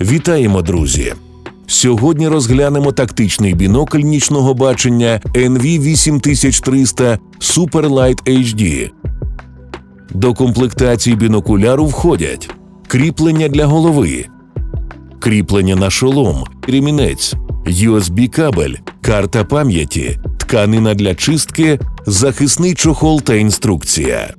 Вітаємо, друзі! Сьогодні розглянемо тактичний бінокль нічного бачення NV8300 Superlight HD. До комплектації бінокуляру входять кріплення для голови, кріплення на шолом, ремінець, USB-кабель, карта пам'яті, тканина для чистки, захисний чохол та інструкція.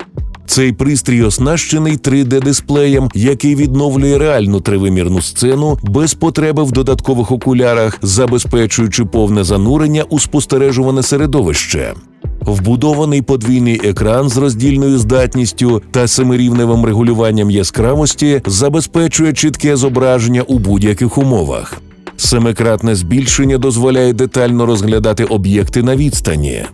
Цей пристрій оснащений 3D-дисплеєм, який відновлює реальну тривимірну сцену без потреби в додаткових окулярах, забезпечуючи повне занурення у спостережуване середовище. Вбудований подвійний екран з роздільною здатністю та семирівневим регулюванням яскравості забезпечує чітке зображення у будь-яких умовах. Семикратне збільшення дозволяє детально розглядати об'єкти на відстані.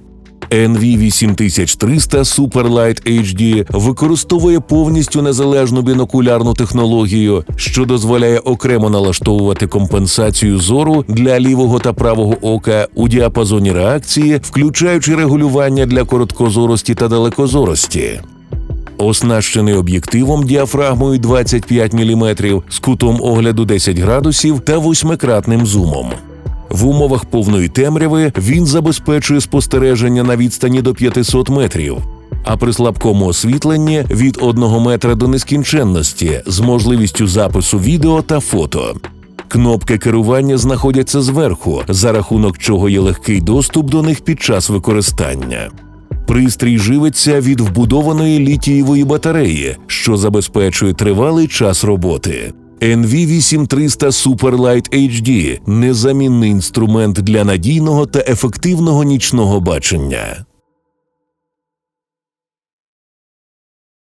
NV8300 Superlight HD використовує повністю незалежну бінокулярну технологію, що дозволяє окремо налаштовувати компенсацію зору для лівого та правого ока у діапазоні реакції, включаючи регулювання для короткозорості та далекозорості. Оснащений об'єктивом діафрагмою 25 мм з кутом огляду 10 градусів та восьмикратним зумом. В умовах повної темряви він забезпечує спостереження на відстані до 500 метрів, а при слабкому освітленні від 1 метра до нескінченності з можливістю запису відео та фото. Кнопки керування знаходяться зверху, за рахунок чого є легкий доступ до них під час використання. Пристрій живиться від вбудованої літієвої батареї, що забезпечує тривалий час роботи. NV8300 Superlight HD – незамінний інструмент для надійного та ефективного нічного бачення.